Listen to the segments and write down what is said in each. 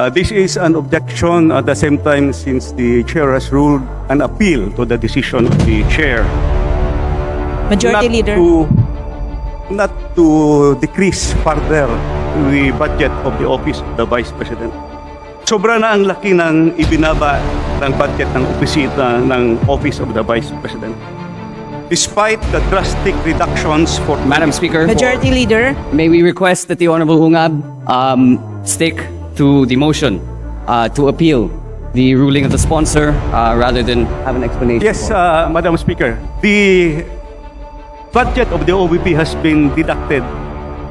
Uh, this is an objection at the same time since the chair has ruled an appeal to the decision of the chair. Majority not Leader. To, not to decrease further the budget of the office of the Vice President. Sobra na ang laki ng ibinaba ng budget ng opisina ng Office of the Vice President. Despite the drastic reductions for Madam Speaker, Majority Leader. may we request that the Honorable Ungab um, stick to the motion uh, to appeal the ruling of the sponsor uh, rather than have an explanation. Yes, uh, Madam Speaker. The budget of the OVP has been deducted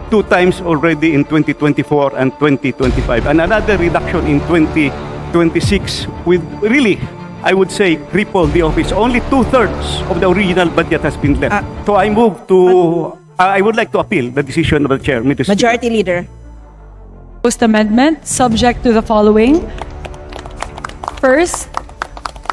two times already in 2024 and 2025, and another reduction in 2026 with really, I would say, cripple the office. Only two-thirds of the original budget has been left. Ah. so I move to, uh, I would like to appeal the decision of the chair, Mr. Speaker. Majority Leader. Proposed amendment subject to the following. First,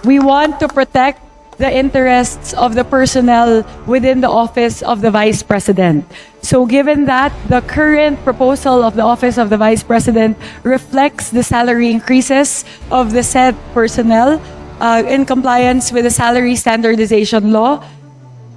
we want to protect the interests of the personnel within the office of the Vice President. So given that the current proposal of the office of the Vice President reflects the salary increases of the said personnel uh, in compliance with the salary standardization law,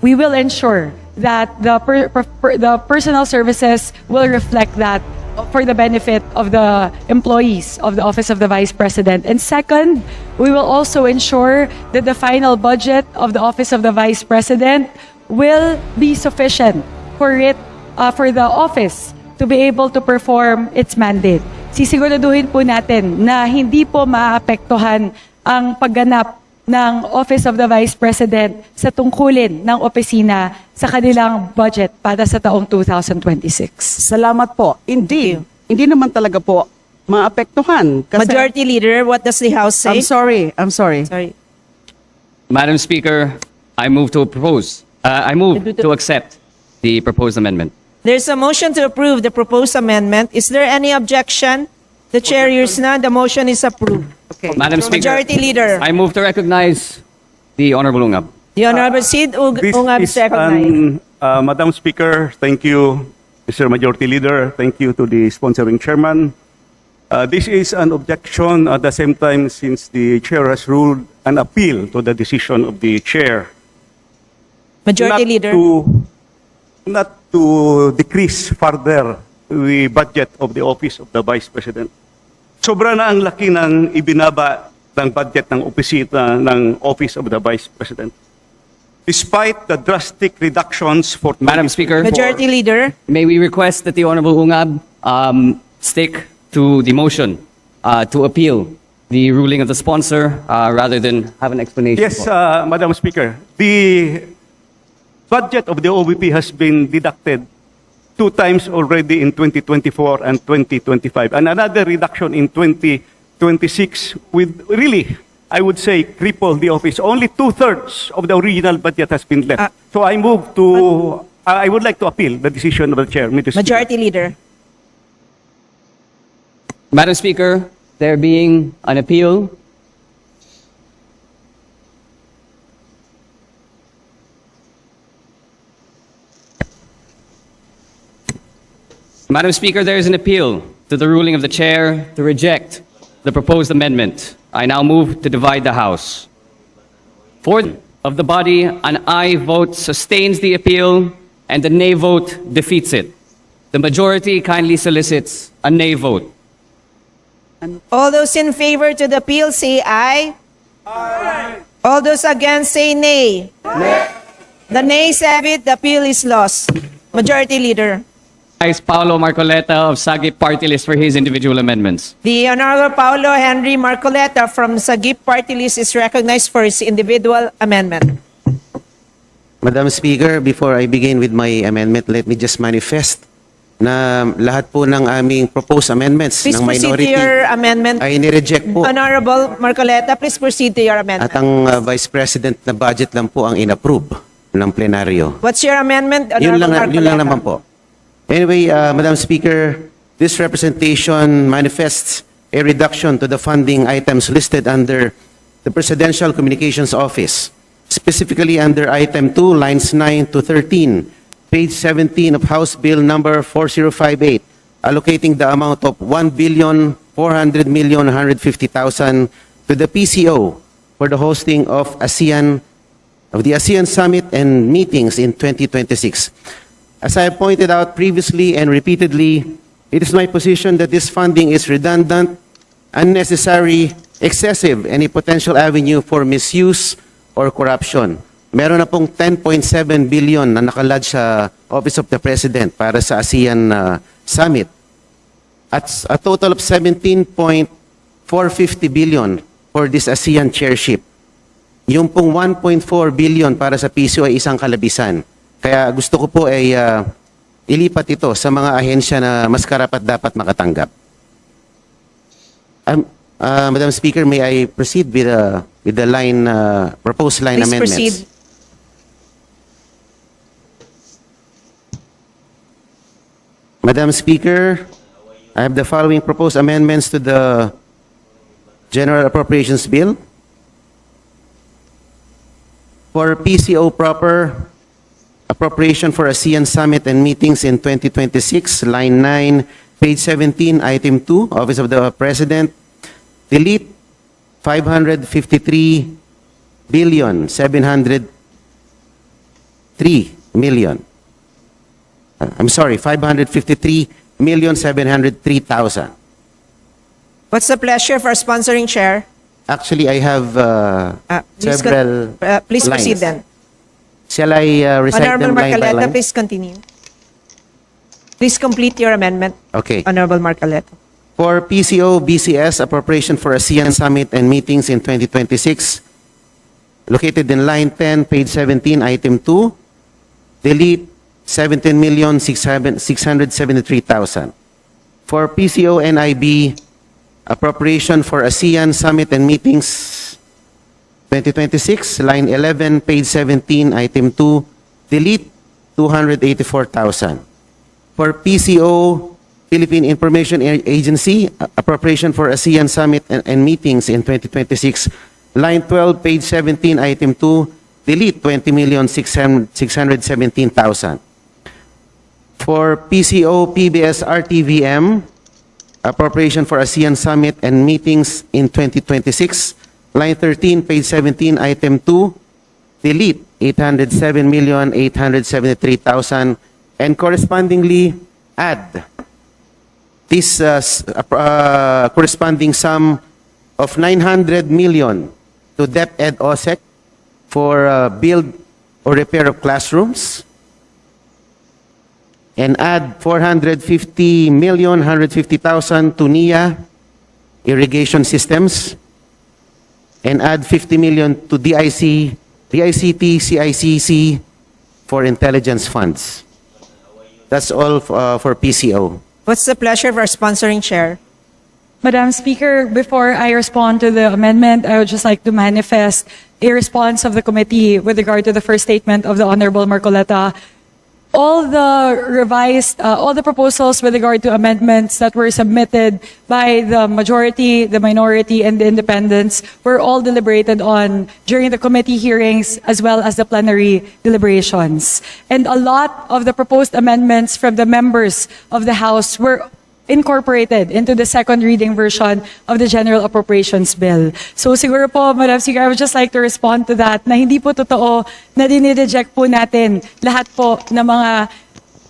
we will ensure that the per, per- the personal services will reflect that for the benefit of the employees of the office of the vice president. And second we will also ensure that the final budget of the office of the vice president will be sufficient for it uh, for the office to be able to perform its mandate. Sisiguraduhin po natin na hindi po maapektuhan ang pagganap ng Office of the Vice President sa tungkulin ng opisina sa kanilang budget para sa taong 2026. Salamat po. Hindi. Hindi naman talaga po maapektuhan. Kasi, Majority Leader, what does the House say? I'm sorry. I'm sorry. Sorry. Madam Speaker, I move to propose. Uh, I move to accept the proposed amendment. There's a motion to approve the proposed amendment. Is there any objection? The chair hears none. The motion is approved. Okay. Madam Speaker, Majority Leader. I move to recognize the Honorable Ungab. The Honorable Sid Ung- This Ungab is recognized. an, uh, Madam Speaker, thank you, Mr. Majority Leader. Thank you to the sponsoring chairman. Uh, this is an objection at the same time since the chair has ruled an appeal to the decision of the chair. Majority not Leader. To, not to decrease further the budget of the office of the Vice President. Sobra na ang laki ng ibinaba ng budget ng opisina ng Office of the Vice President. Despite the drastic reductions for Madam Speaker, Majority Leader. may we request that the Honorable Ungab um, stick to the motion uh, to appeal the ruling of the sponsor uh, rather than have an explanation. Yes, uh, Madam Speaker. The budget of the OVP has been deducted two times already in 2024 and 2025, and another reduction in 2026 with really, I would say, cripple the office. Only two-thirds of the original budget has been left. Ah. so I move to, I would like to appeal the decision of the chair, Mr. Speaker. Majority Leader. Madam Speaker, there being an appeal, Madam Speaker, there is an appeal to the ruling of the chair to reject the proposed amendment. I now move to divide the House. For of the body, an aye vote sustains the appeal and the nay vote defeats it. The majority kindly solicits a nay vote. All those in favor to the appeal say aye. Aye. All those against say nay. The nays have it. The appeal is lost. Majority Leader. Is Paolo Marcoleta of Sagip Party List for his individual amendments. The Honorable Paulo Henry Marcoleta from Sagip Party List is recognized for his individual amendment. Madam Speaker, before I begin with my amendment, let me just manifest na lahat po ng aming proposed amendments Please ng proceed to minority your amendment. ay nireject po. Honorable Marcoleta, please proceed to your At amendment. ang uh, Vice President na budget lang po ang inapprove ng plenaryo. What's your amendment, Yun Honorable lang, yun lang Marcoleta? naman po. Anyway, uh, Madam Speaker, this representation manifests a reduction to the funding items listed under the Presidential Communications Office, specifically under Item 2, lines 9 to 13, page 17 of House Bill number 4058, allocating the amount of 1 billion 400 million 150,000 to the PCO for the hosting of ASEAN of the ASEAN Summit and meetings in 2026. As I pointed out previously and repeatedly, it is my position that this funding is redundant, unnecessary, excessive, and a potential avenue for misuse or corruption. Meron na pong 10.7 billion na nakalad sa Office of the President para sa ASEAN uh, Summit at a total of 17.450 billion for this ASEAN chairship. Yung pong 1.4 billion para sa PCO ay isang kalabisan. Kaya gusto ko po ay ah, ilipat ito sa mga ahensya na mas karapat dapat makatanggap. Um, ah, Madam Speaker, may I proceed with the with the line ah, proposed line Please amendments? proceed. Madam Speaker, I have the following proposed amendments to the General Appropriations Bill. For PCO proper, appropriation for ASEAN Summit and meetings in 2026, line 9, page 17, item 2, Office of the President, delete 553 billion 703 million. Uh, I'm sorry, 553 million 703,000. What's the pleasure of our sponsoring chair? Actually, I have uh, Uh, please, con- several uh, please proceed lines. then. Shall I uh, recite Honorable them line by Marcoleta, line? please continue. Please complete your amendment, Okay. Honorable Marcoleta. For PCO BCS appropriation for ASEAN Summit and meetings in 2026, located in line 10, page 17, item 2, delete 17,673,000. For PCO NIB appropriation for ASEAN Summit and meetings 2026, line 11, page 17, item 2, delete 284,000. For PCO, Philippine Information Agency, appropriation for ASEAN Summit and, and meetings in 2026, line 12, page 17, item 2, delete 20,617,000. For PCO, PBS, RTVM, appropriation for ASEAN Summit and meetings in 2026, line 13, page 17, item 2, delete 807,873,000 and correspondingly add this uh, uh, corresponding sum of 900 million to debt DepEd OSEC for uh, build or repair of classrooms and add 450 million 150,000 to NIA irrigation systems and add 50 million to DIC DICT CICC for intelligence funds. That's all uh, for PCO. What's the pleasure of our sponsoring chair? Madam Speaker, before I respond to the amendment, I would just like to manifest a response of the committee with regard to the first statement of the Honorable Marcoleta. All the revised, uh, all the proposals with regard to amendments that were submitted by the majority, the minority, and the independents were all deliberated on during the committee hearings as well as the plenary deliberations. And a lot of the proposed amendments from the members of the House were incorporated into the second reading version of the General Appropriations Bill. So siguro po, Madam Speaker, I would just like to respond to that na hindi po totoo na dinireject po natin lahat po ng mga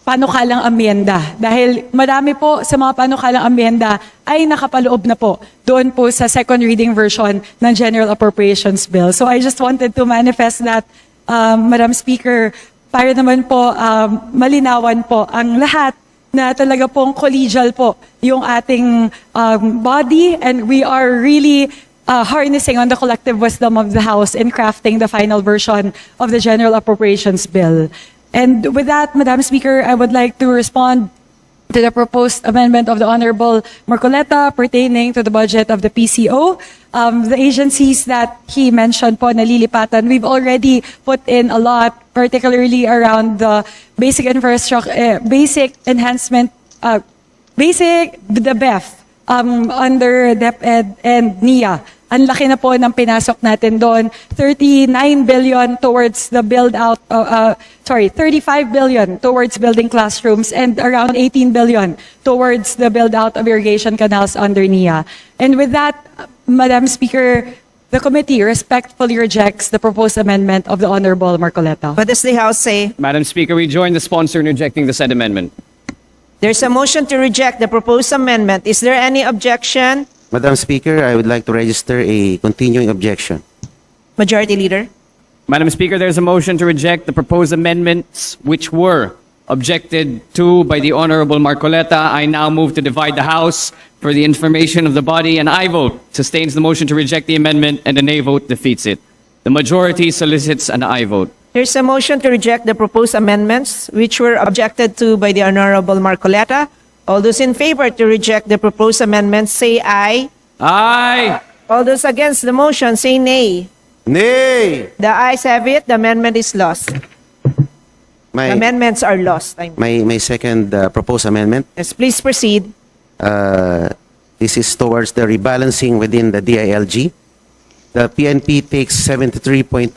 panukalang amyenda. Dahil marami po sa mga panukalang amyenda ay nakapaloob na po doon po sa second reading version ng General Appropriations Bill. So I just wanted to manifest that, um, Madam Speaker, para naman po um, malinawan po ang lahat na talaga pong collegial po yung ating um, body and we are really uh, harnessing on the collective wisdom of the House in crafting the final version of the General Appropriations Bill. And with that, Madam Speaker, I would like to respond to the proposed amendment of the Honorable Marcoleta pertaining to the budget of the PCO. Um, the agencies that he mentioned po nalilipatan, we've already put in a lot, particularly around the basic infrastructure, uh, basic enhancement, uh, basic, the BEF, um, under DepEd and NIA Ang laki na po ng pinasok natin doon. 39 billion towards the build out, uh, uh, sorry, 35 billion towards building classrooms and around 18 billion towards the build out of irrigation canals under NIA. And with that, Madam Speaker, the committee respectfully rejects the proposed amendment of the Honorable Marcoleta. What does the House say? Madam Speaker, we join the sponsor in rejecting the said amendment. There's a motion to reject the proposed amendment. Is there any objection? Madam Speaker, I would like to register a continuing objection. Majority Leader? Madam Speaker, there's a motion to reject the proposed amendments which were objected to by the Honorable Marcoleta. I now move to divide the House for the information of the body. and I vote sustains the motion to reject the amendment and a nay vote defeats it. The majority solicits an aye vote. There's a motion to reject the proposed amendments which were objected to by the Honorable Marcoleta. All those in favor to reject the proposed amendments say aye. Aye! All those against the motion say nay. Nay! The ayes have it. The amendment is lost. My, Amendments are lost. I mean. my, my second uh, proposed amendment, Yes, please proceed. uh, this is towards the rebalancing within the DILG. The PNP takes 73.2%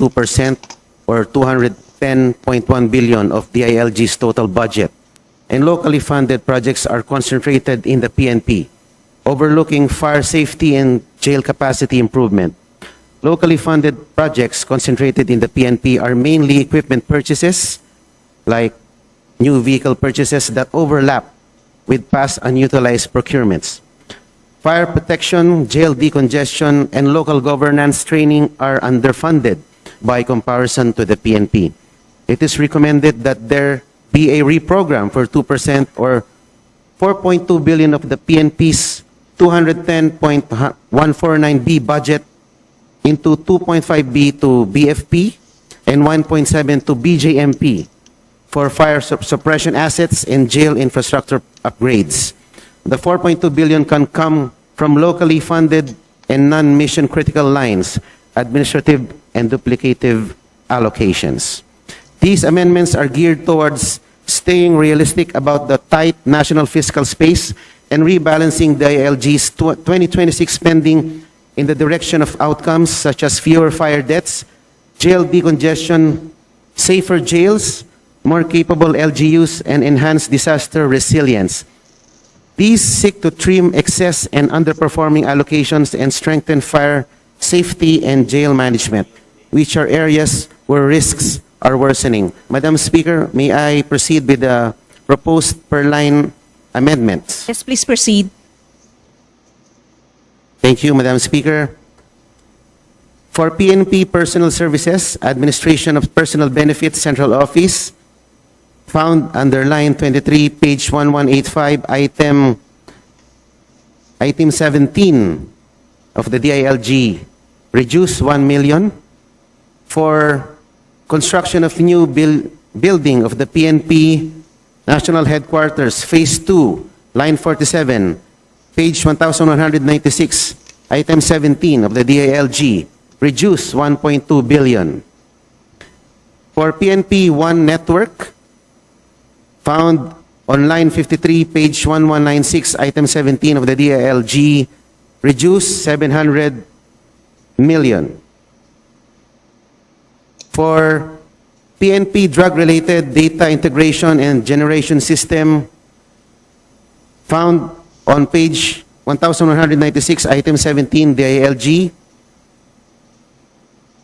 or 210.1 billion of DILG's total budget. And locally funded projects are concentrated in the PNP, overlooking fire safety and jail capacity improvement. Locally funded projects concentrated in the PNP are mainly equipment purchases, like new vehicle purchases that overlap with past unutilized procurements. Fire protection, jail decongestion, and local governance training are underfunded by comparison to the PNP. It is recommended that there be a reprogram for 2% or 4.2 billion of the PNP's 210.149B budget into 2.5B to BFP and 1.7 to BJMP for fire sup- suppression assets and jail infrastructure upgrades. The 4.2 billion can come from locally funded and non-mission critical lines, administrative and duplicative allocations. These amendments are geared towards staying realistic about the tight national fiscal space and rebalancing the ILG's tw- 2026 spending in the direction of outcomes such as fewer fire deaths, jail decongestion, safer jails, more capable LGUs, and enhanced disaster resilience. These seek to trim excess and underperforming allocations and strengthen fire safety and jail management, which are areas where risks are worsening. Madam Speaker, may I proceed with the proposed per line amendments? Yes, please proceed. Thank you, Madam Speaker. For PNP Personal Services, Administration of Personal Benefits Central Office, found under line 23, page 1185, item, item 17 of the DILG, reduce 1 million for construction of new buil- building of the PNP National Headquarters, Phase 2, line 47, page 1196, item 17 of the DILG, reduce 1.2 billion. For PNP One Network, found on line 53, page 1196, item 17 of the DILG, reduce 700 million. For PNP drug-related data integration and generation system, found on page 1196, item 17, the ILG,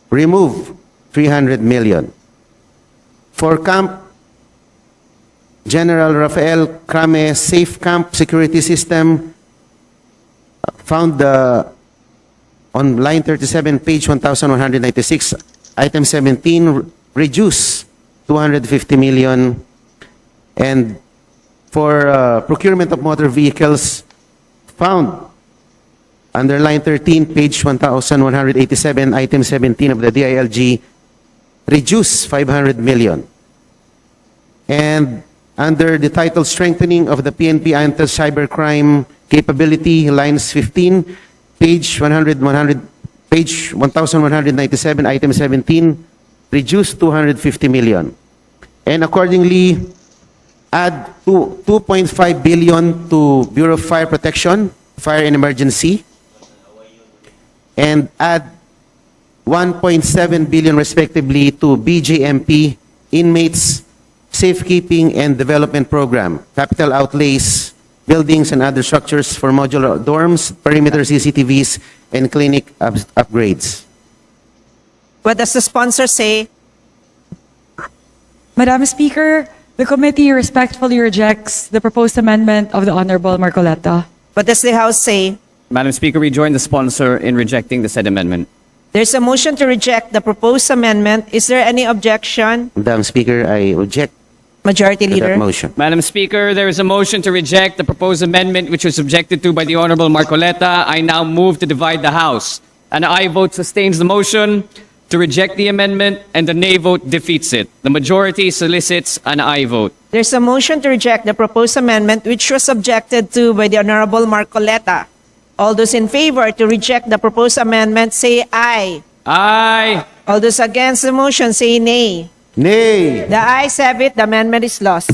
remove 300 million. For Camp General Rafael Crame Safe Camp Security System, found the, on line 37, page 1196, item 17, reduce 250 million. And for uh, procurement of motor vehicles, found under line 13, page 1187, item 17 of the DILG, reduce 500 million. And under the title Strengthening of the PNP Anti-Cybercrime Capability, lines 15, page 100, 100, page 1197, item 17, reduce 250 million. And accordingly, add 2.5 billion to Bureau of Fire Protection, Fire and Emergency, and add 1.7 billion respectively to BJMP Inmates Safekeeping and Development Program, capital outlays, buildings and other structures for modular dorms, perimeter CCTVs, and clinic up- upgrades. What does the sponsor say? Madam Speaker, the committee respectfully rejects the proposed amendment of the Honorable Marcoleta. What does the House say? Madam Speaker, we join the sponsor in rejecting the said amendment. There's a motion to reject the proposed amendment. Is there any objection? Madam Speaker, I object Majority to Leader. that motion. Madam Speaker, there is a motion to reject the proposed amendment which was objected to by the Honorable Marcoleta. I now move to divide the House. An aye vote sustains the motion to reject the amendment and the nay vote defeats it. The majority solicits an aye vote. There's a motion to reject the proposed amendment which was objected to by the Honorable Marcoleta. All those in favor to reject the proposed amendment say aye. Aye. All those against the motion say nay. Nay. The ayes have it, the amendment is lost.